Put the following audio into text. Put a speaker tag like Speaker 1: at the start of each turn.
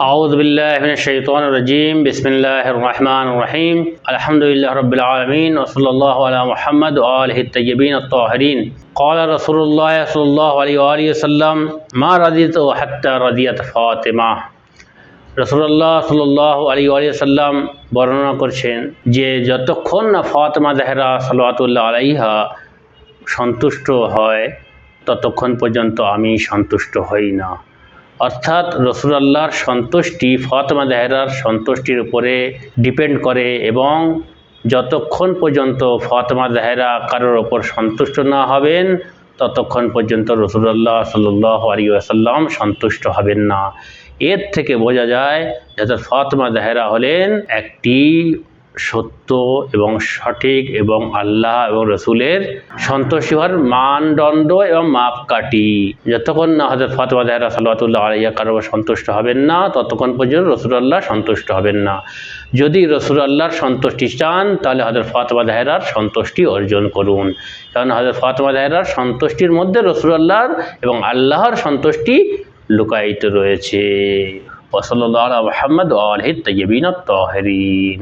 Speaker 1: أعوذ بالله من الشيطان الرجيم بسم الله الرحمن الرحيم الحمد لله رب العالمين وصلى الله على محمد وآله الطيبين الطاهرين قال رسول الله صلى الله عليه وآله وسلم ما رضيت حتى رضيت فاطمة রসুল্লাহ সাল্লাহ আলী আলিয়াল্লাম বর্ণনা করছেন যে যতক্ষণ না ফাতেমা জাহেরা সাল্লাতুল্লাহ আলাইহা সন্তুষ্ট হয় ততক্ষণ পর্যন্ত আমি সন্তুষ্ট হই না অর্থাৎ রসুলাল্লাহর সন্তুষ্টি, ফতমা জাহেরার সন্তুষ্টির উপরে ডিপেন্ড করে এবং যতক্ষণ পর্যন্ত ফতমা জাহেরা কারোর ওপর সন্তুষ্ট না হবেন, ততক্ষণ পর্যন্ত রসুল্লাহ সাল্লাহ আসাল্লাম সন্তুষ্ট হবেন না। এর থেকে বোঝা যায় যাতে ফাতেমা জাহেরা হলেন একটি সত্য এবং সঠিক এবং আল্লাহ এবং রসুলের সন্তোষী হওয়ার মানদণ্ড এবং মাপকাঠি। যতক্ষণ না হজরত ফাতেমা জাহেরা সাল্লাতুল্লাহ আলিয়া কারও সন্তুষ্ট হবেন না, ততক্ষণ পর্যন্ত রসুলাল্লাহ সন্তুষ্ট হবেন না। যদি রসুলাল্লাহর সন্তুষ্টি চান, তাহলে হজরত ফাতেমা জাহেরার সন্তুষ্টি অর্জন করুন। কারণ হজরত ফাতেমা জাহেরার সন্তুষ্টির মধ্যে রসুলাল্লাহর এবং আল্লাহর সন্তুষ্টি লুকায়িত রয়েছে। ওসল্লাহ মোহাম্মদ আলহিদ তৈবিন তহরিন